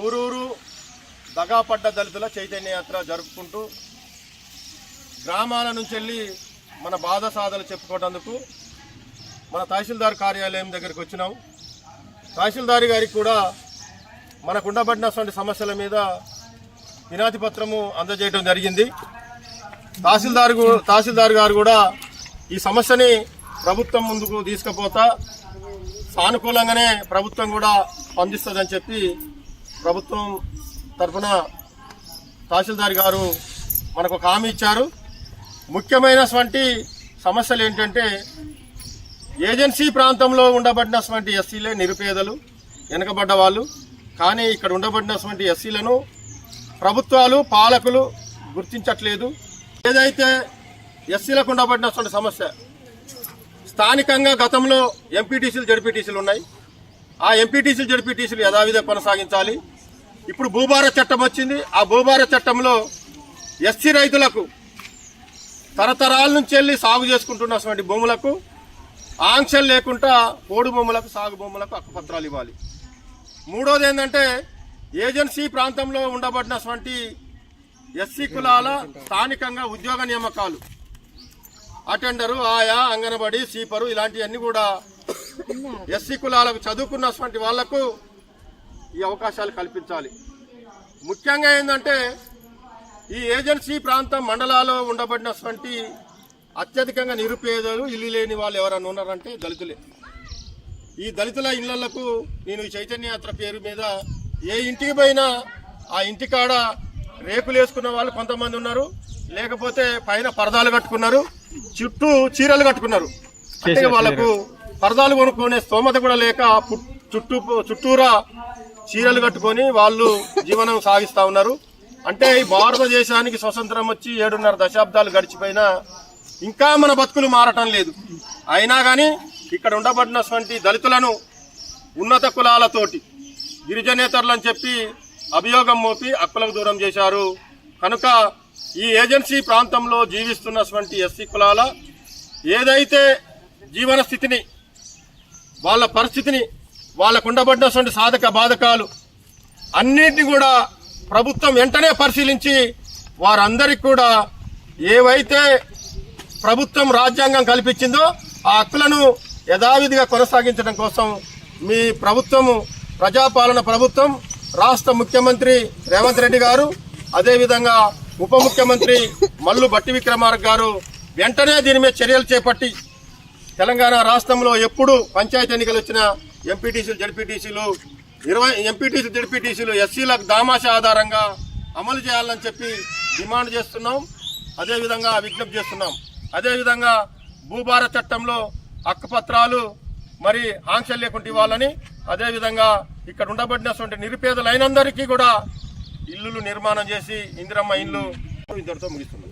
ఊరూరు దగాపడ్డ దళితుల చైతన్య యాత్ర జరుపుకుంటూ గ్రామాల నుంచి వెళ్ళి మన బాధ సాధలు చెప్పుకోవటందుకు మన తహసీల్దార్ కార్యాలయం దగ్గరికి వచ్చినాం. తహసీల్దార్ గారికి కూడా మనకు ఉండబడినటువంటి సమస్యల మీద వినాతి పత్రము అందజేయడం జరిగింది. తహసీల్దార్ తహసీల్దార్ గారు కూడా ఈ సమస్యని ప్రభుత్వం ముందుకు తీసుకుపోతా సానుకూలంగానే ప్రభుత్వం కూడా స్పందిస్తుందని చెప్పి ప్రభుత్వం తరఫున తహసీల్దార్ గారు మనకు ఒక హామీ ఇచ్చారు. ముఖ్యమైనటువంటి సమస్యలు ఏంటంటే ఏజెన్సీ ప్రాంతంలో ఉండబడినటువంటి ఎస్సీలే నిరుపేదలు వెనకబడ్డ వాళ్ళు. కానీ ఇక్కడ ఉండబడినటువంటి ఎస్సీలను ప్రభుత్వాలు పాలకులు గుర్తించట్లేదు. ఏదైతే ఎస్సీలకు ఉండబడినటువంటి సమస్య స్థానికంగా గతంలో ఎంపీటీసీలు జడ్పీటీసీలు ఉన్నాయి. ఆ ఎంపీటీసీలు జడ్పీటీసీలు యథావిధ కొనసాగించాలి. ఇప్పుడు భూభార చట్టం వచ్చింది. ఆ భూభార చట్టంలో ఎస్సీ రైతులకు తరతరాల నుంచి వెళ్ళి సాగు చేసుకుంటున్నటువంటి భూములకు ఆంక్షలు లేకుండా పోడు భూములకు సాగు భూములకు హక్కుపత్రాలు ఇవ్వాలి. మూడోది ఏంటంటే ఏజెన్సీ ప్రాంతంలో ఉండబడినటువంటి ఎస్సీ కులాల స్థానికంగా ఉద్యోగ నియామకాలు. అటెండరు ఆయా అంగనబడి సీపరు ఇలాంటివన్నీ కూడా ఎస్సీ కులాలకు చదువుకున్నటువంటి వాళ్ళకు ఈ అవకాశాలు కల్పించాలి. ముఖ్యంగా ఏంటంటే ఈ ఏజెన్సీ ప్రాంతం మండలాల్లో ఉండబడినటువంటి అత్యధికంగా నిరుపేదలు ఇల్లు లేని వాళ్ళు ఎవరైనా ఉన్నారంటే దళితులే. ఈ దళితుల ఇళ్ళకు నేను ఈ చైతన్య యాత్ర పేరు మీద ఏ ఇంటికి పోయినా ఆ ఇంటికాడ రేకులు వేసుకున్న వాళ్ళు కొంతమంది ఉన్నారు. లేకపోతే పైన పరదాలు కట్టుకున్నారు. చుట్టూ చీరలు కట్టుకున్నారు. అంటే వాళ్ళకు పరదాలు కొనుక్కునే స్తోమత కూడా లేక చుట్టూ చుట్టూరా చీరలు కట్టుకొని వాళ్ళు జీవనం సాగిస్తూ ఉన్నారు. అంటే ఈ భారతదేశానికి స్వతంత్రం వచ్చి ఏడున్నర దశాబ్దాలు గడిచిపోయినా ఇంకా మన బతుకులు మారటం లేదు. అయినా కానీ ఇక్కడ ఉండబడినటువంటి దళితులను ఉన్నత కులాలతోటి గిరిజనేతరులు అని చెప్పి అభియోగం మోపి హక్కులకు దూరం చేశారు. కనుక ఈ ఏజెన్సీ ప్రాంతంలో జీవిస్తున్నటువంటి ఎస్సీ కులాల ఏదైతే జీవన స్థితిని వాళ్ళ పరిస్థితిని వాళ్ళకు ఉండబడినటువంటి సాధక బాధకాలు అన్నింటినీ కూడా ప్రభుత్వం వెంటనే పరిశీలించి వారందరికి కూడా ఏవైతే ప్రభుత్వం రాజ్యాంగం కల్పించిందో ఆ హక్కులను యథావిధిగా కొనసాగించడం కోసం మీ ప్రభుత్వము ప్రజాపాలన ప్రభుత్వం రాష్ట్ర ముఖ్యమంత్రి రేవంత్ రెడ్డి గారు అదేవిధంగా ఉప ముఖ్యమంత్రి మల్లు బట్టి విక్రమార్క గారు వెంటనే దీని మీద చర్యలు చేపట్టి తెలంగాణ రాష్ట్రంలో ఎప్పుడు పంచాయతీ ఎన్నికలు వచ్చిన ఎంపీటీసీలు జడ్పీటీసీలు ఇరవై ఎంపీటీసీలు జడ్పీటీసీలు ఎస్సీలకు దామాష ఆధారంగా అమలు చేయాలని చెప్పి డిమాండ్ చేస్తున్నాం. అదేవిధంగా విజ్ఞప్తి చేస్తున్నాం. అదేవిధంగా భూభార చట్టంలో హక్కుపత్రాలు మరి ఆంక్షలు లేకుండా ఇవ్వాలని అదేవిధంగా ఇక్కడ ఉండబడినటువంటి నిరుపేదలైనందరికీ కూడా ఇల్లులు నిర్మాణం చేసి ఇందిరమ్మ ఇల్లు ఇంతటితో ముగిస్తున్నాం.